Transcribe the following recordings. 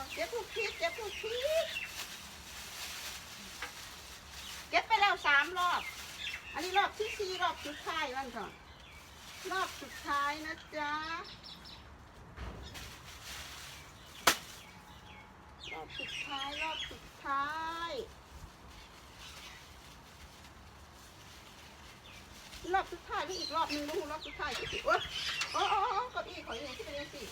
บอกเจ็บทุกทีเจ็บทุกทีเก็บไปแล้วสามรอบ อันนี้รอบที่สี่รอบสุดท้ายมันก่อนรอบสุดท้ายนะจ๊ะ รอบสุดท้ายรอบสุดท้ายรอบสุดท้ายนี่อีกรอบหนึ่งนะฮูรอบสุดท้ายอีกโอ๊ยโอ้โอ้โอ้กดอีกขออย่างที่เป็นยังสี่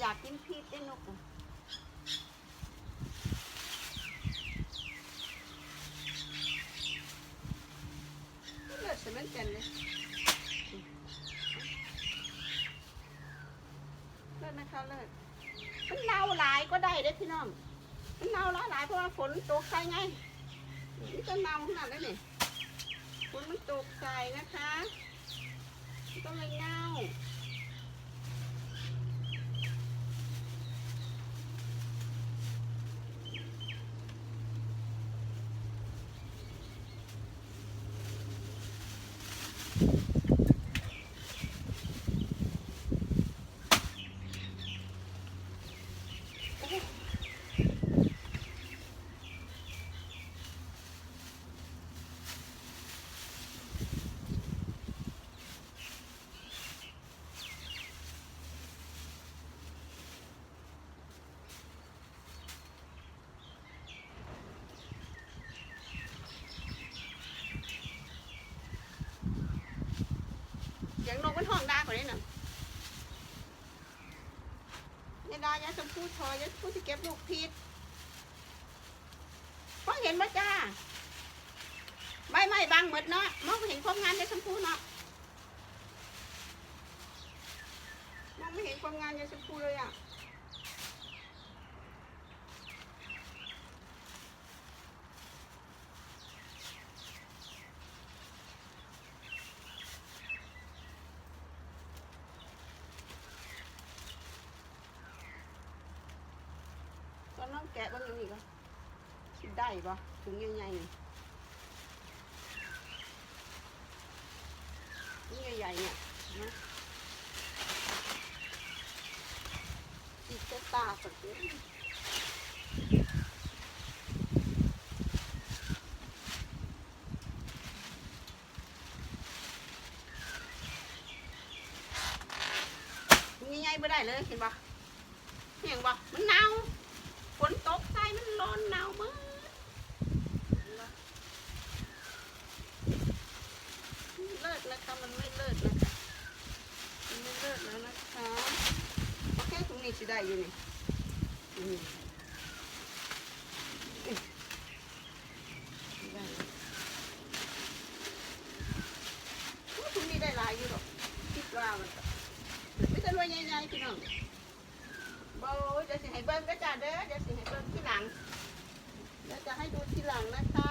อยากกินพีชได้นกอะเลิศสมันกันเลยเลิศนะคะเลิศมันเน่าหลายก็ได้เด้อพี่น้องมันเน่าหลายหลายเพราะว่าฝนตกใส่ไงนี่ก็เน่าขนาดนั้นนี่ฝนมันตกใส่นะคะมันก็เลยเน่า เสียงนกมันห้องดากว่านี้น่ะยายดายายชมพู่ชอยยายชมพู่ที่เก็บลูกพีชมองเห็นไหมจ้าใบไม้บางหมดเนาะมองเห็นความงานยายชมพู่เนาะมองไม่เห็นความงานยายชมพู่เลยอะ องแกะบางอย่างนี้ก็ได้ปะถุงใหญ่ๆนี่ถุงใหญ่ๆเนี่ยนะอีกตาสักนิดถุงใหญ่ๆไม่ได้เลยเห็นปะเห็นปะมันเน่า ฝนตกใส่มันร้อนหนาวมากเลิศนะคะมันไม่เลิศนะคะมันไม่เลิศแล้วนะคะโอเคตรงนี้สิได้ อยู่นี่อืมได้อยู่โอ้ตรงนี้ได้หลายอยู่หรอกคิดว่ามันก็ไม่ต้องรวยใหญ่ๆพี่น้อง โอ้ยเดี๋ยวสิให้เบิ้งก็จ้าเด้อเดี๋ยวสิให้เบิ้งที่หลังเดี๋ยวจะให้ดูที่หลังนะคะ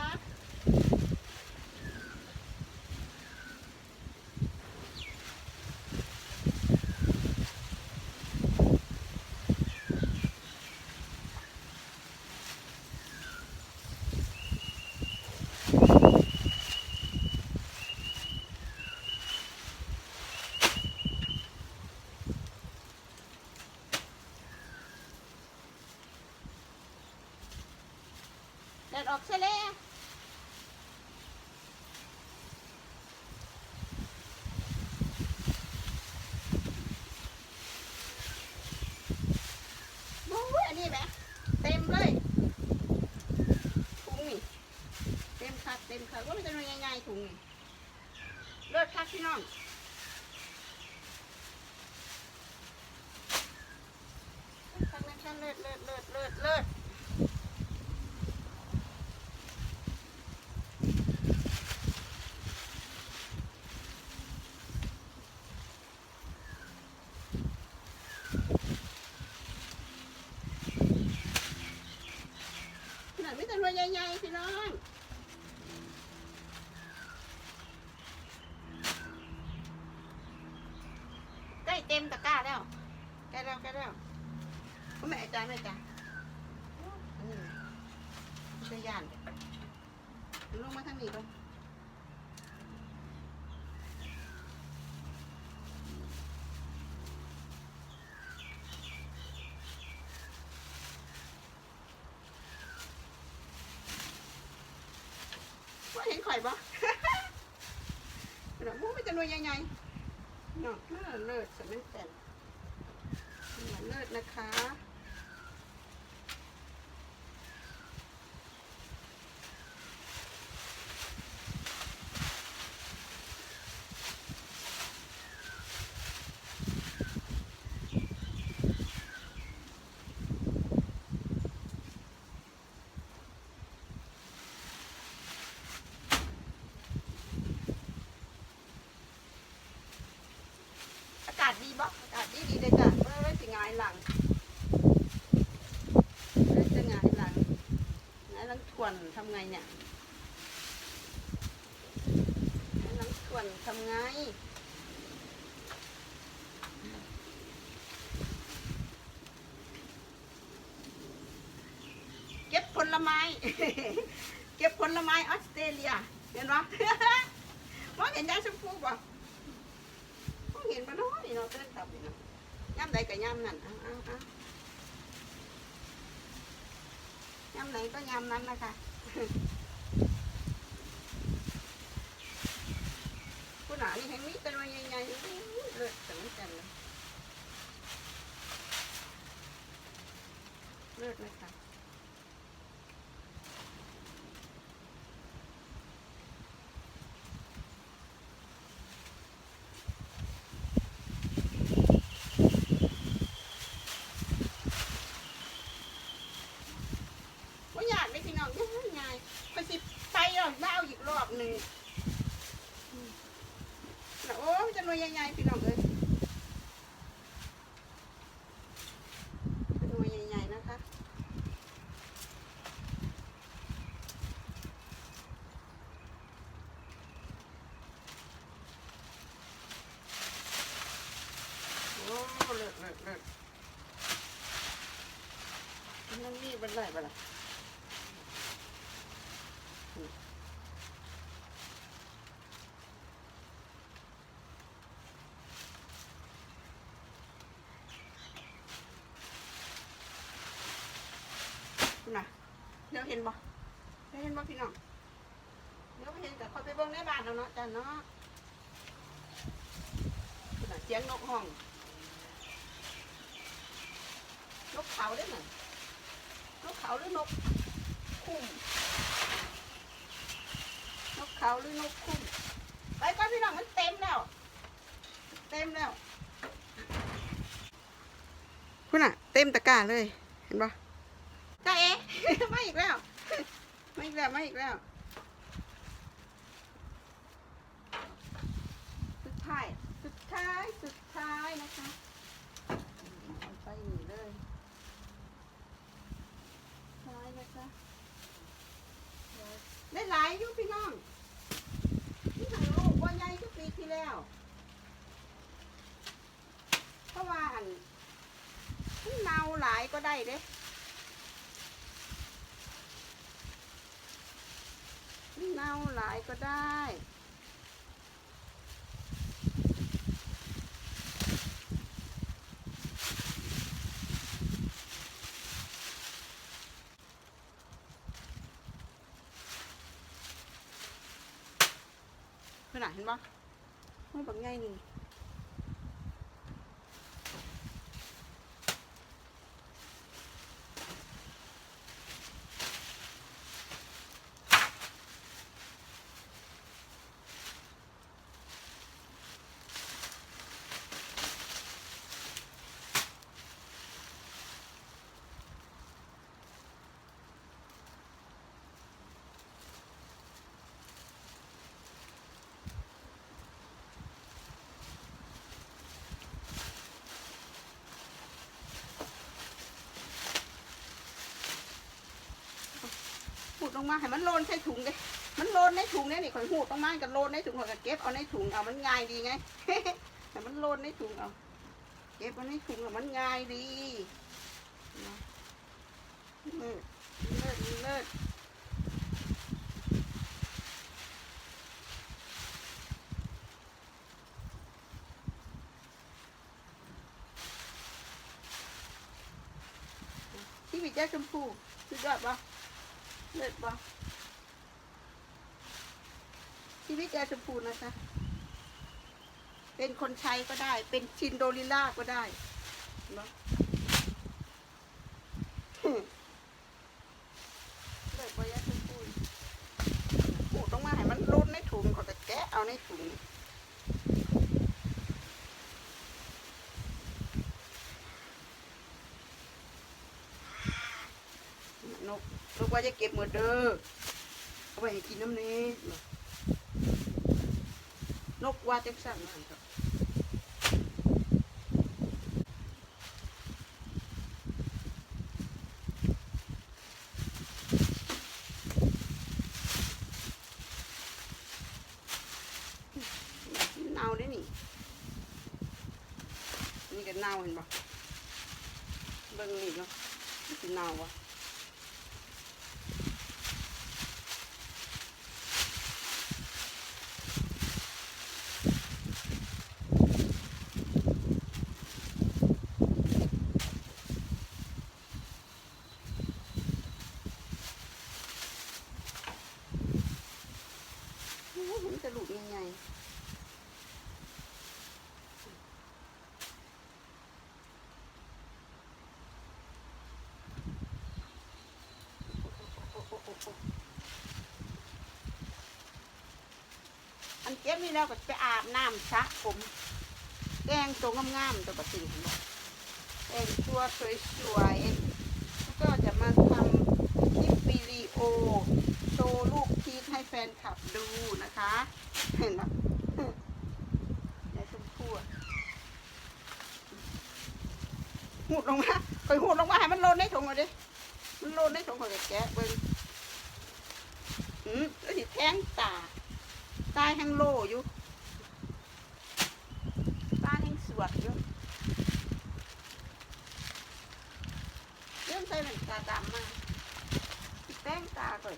แดดออกซะแล้วโอ้ยอันนี้แหมเต็มเลยถุงนี่เต็มคักเต็มคักว่ามันจะยังไงถุงนี่เลิศคักพี่น้องเลิศคักนะคะเลิศเลิศเลิศเลิศเลิศ ขนาดไม่แต่รวยใหญ่ๆพี่น้อง ต็มตะกร้าแล้วแกะแล้วแกะแล้วก็แม่จ่ายแม่จ่ายอืมช่วยย่านลงมา ทางนี้ก่อนว่าเห็นข่อยบ่หนูมูไม่จะรวยยังไงเนาะเลิศเลิศสมัยแต่นเลิศนะคะ อากาศดีบ่อากาศดีดีเลยจ้ะเมื่อไรสิหงายหลังเมื่อจะหงายหลังหงายหลังท วนทำไงเนี่ยหงายหลังทวนทำไงเก็บผลไม้ เก็บผลไม้ออสเตรเลีย เห็นปะมองเห็นยายชมพูป่ะเขาเห็นมาเนาะนี่เนาะเต้นตับนี่เนาะย่ำใดกับย่ำนั่นเอาเอาเอา ยำไหนก็ยำนั้นนะคะคุณหานี่แห่งนี้เป็นวันใหญ่ๆอู้เลือดสังกันเลยเลือดเลยค่ะว่าอยากได้พี่น้องง่ายง่ายๆไปสิไปหรอกมาเอาอีกรอบหนึ่ง น่ะโอ้ยจะรวยใหญ่ๆพี่น้องเอ้ยจะรวยใหญ่ๆนะคะ โอ้เลิศเลิศเลิศ นั่นนี่เป็นไรบ้างล่ะน่ะเดี๋ยวเห็นบ่เดี๋ยวเห็นบ่พี่น้องเดี๋ยวเห็นแต่คอยไปเบิ่งในบ้านแล้วเนาะจ้ะเนาะเสียงนกห้อง นกเขาได้หน่นก เขาหรือนกคุ้มนกเขาหรือนกคุ้มไปก่อนพี่น้องมันเต็มแล้ว เต็มแล้วคุณอะเต็มตะกร้าเลย เห็นปะจ้าเอ๋มาอีกแล้วมาอีกแล้วมาอีกแล้วสุดท้ายสุดท้ายสุดท้ายนะคะเอาไปนี่เลย ท้ายนะคะได้ หลายอยู่พี่น้องนี่ถังลูกว่าใหญ่ทุกปีที่แล้ว เพราะว่าอันมันเนาหลายก็ได้เด้นเนาหลายก็ได้ ขนาดเห็นปะมันแบบง่ายนี่ หูดลงมาให้มันโลนใส่ถุงเลยมันโลนในถุงเนี่ยนี่ข่อยหูดลงมากับโลนในถุงข่อยก็เก็บเอาในถุงเอามันง่ายดีไงให้มันโลนในถุงเอาเก็บมันในถุงอะมันง่ายดีเลิศเลิศเลิศที่วิจัยชมพูสุดยอดปะ เลิศปะชีวิตยาชมพูนะคะ เป็นคนใช้ก็ได้ เป็นชินโดลิล่าก็ได้เนาะเลิศปะยาชมพูปูต้องมาให้มันรุนในถุงเขาจะแกะเอาในถุง นกนกว่าจะ เด้อเอาไปให้กินน้ำนี้นกว่าจะสั่งมาครับเน่าได้นี่นี่ก็เน่าเห็นปะเบิ่งนี่เนาะมันสิเน่าวะ โอ้ยมันจะหลุดยังไง อันเก็บนี่แล้วก็ไปอาบน้ำสระผมแกงตัวงามๆตัวปฏิทิแต่งตัวสวยๆแล้วก็จะมาทำคลิปวิดีโอโชว์ลูกพีชให้แฟนคลับดูนะคะ เห็นไหมยายชมพู่หูดลงมาคอยหูดลงมาให้มันโลนในถุงเลยดิมันโลนในถุงคอยแกะเบิ้ง อืมแล้วสิแทงตา ตายแห้งโลอยู่ตาแห้งสวดอยู่เรื่องใส่หนังตาดำมาแต้งตาก่อน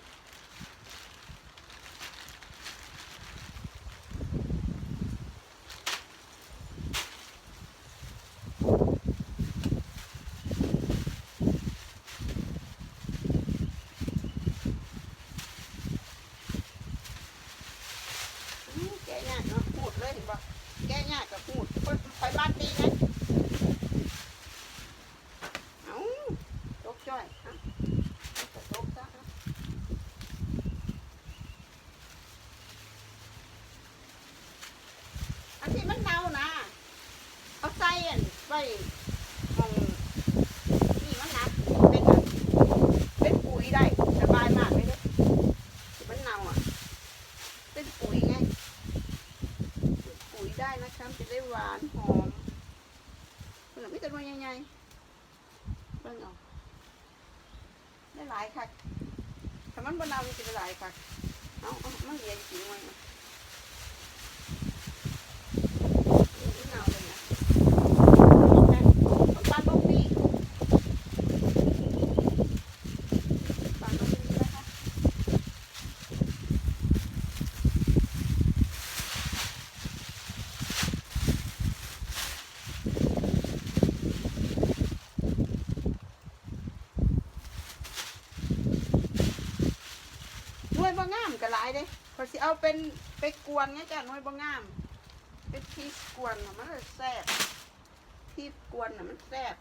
อื้อแกะยากเนาะพูดเลยเห็นปะแกะยากกับพูดไปไปบ้านตีไงเอ้าตกจ้อยเอะตกซะเอ้าอันที่มันเน่านะ เอาใส่อัน ไว้มองนี่มันหนักเป็นเป็นปุ๋ยได้สบายมากเลยเด้อที่มันเน่าอะ เป็นปุ๋ยไงปุ๋ยได้นะคะจะได้หวานหอมเผื่อไม่แต่ว่าใหญ่ๆเบิ่งเอาได้หลายค่ะถ้ามันบนเอามันจะได้หลายค่ะเอาเอามันเหลือจริงไว้นะเอาเลยนะปลาลูกนี่ปลาลูกนี่นะคะ หน่วยบ่งามก็หลายเด้เขา สิเอาเป็นไปกวนไงจ้ะหน่วยบ่งาม เป็นพีชกวนน่ะมันเลยแซ่บพีชกวนน่ะมันแซ่บ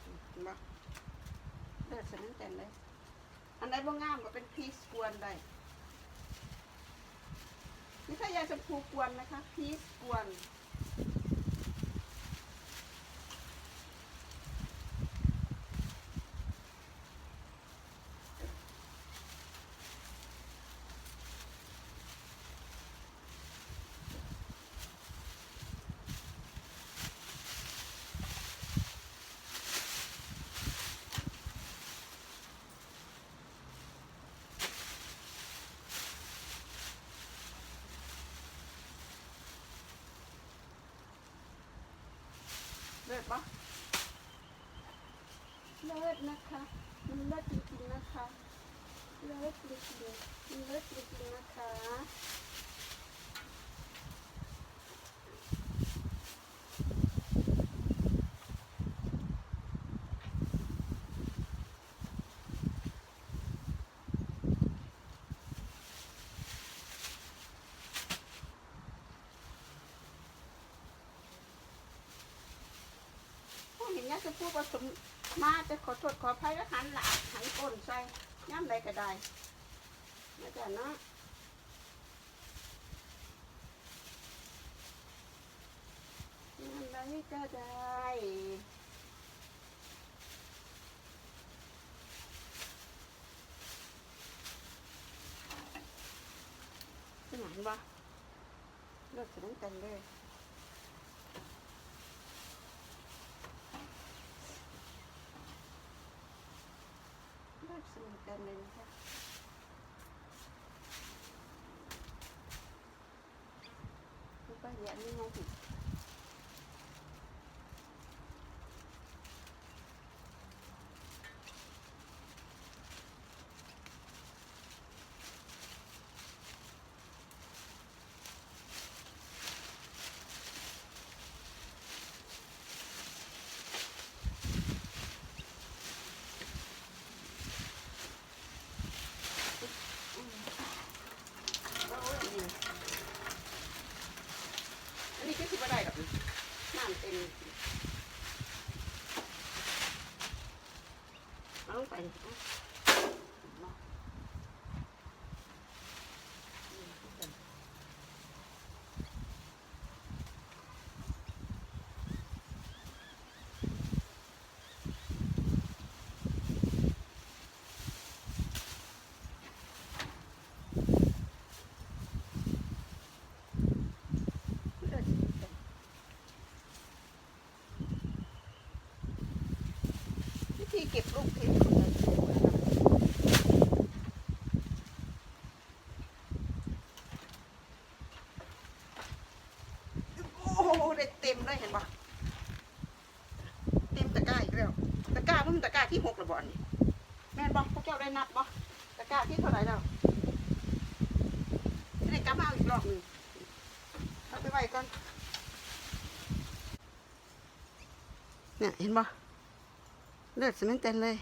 เห็นบ่เลิศสนั่นแต่เลย อันใดบ่งามก็เป็นพีชกวนได้นี่ถ้ายาชมพูกวนนะคะพีชกวน ปะเลิศนะคะ มันเลิศจริงๆนะคะ เลิศจริงๆมันเลิศจริงๆนะคะ ผู้เห็นเนี่ย จะพูดว่าสมมาจะขอโทษขออภัยแล้วหันหลังหันก้นใส่ย่ำใดก็ได้นะจ๊ะเนาะย่ำใดก็ได้สนานบ่เลิกสนานกันเลย เลิกสนานกันเลยนะคะแล้วก็อย่านี้มองผิด เอาอันนี้ อันนี้ก็สิบได้ดอกน้ำเต็มเอาลงไปเอาเลิศจริง ๆวิธีเก็บลูกทิ้งของเราสวยนโอ้โหได้เต็มเลยเห็นปะเต็มตะกร้าอีกแล้ว ตะกร้าเพิ่งตะกร้าที่หกระบอนี่แม่นบอกพวกเจ้าได้นับบ่ตะกร้าที่เท่าไหร่แล้วได้กลับมาเอาอีกรอบหนึ่งเอาไปไว้ก่อนเนี่ยเห็นปะ เลือดสมันเต็นเลย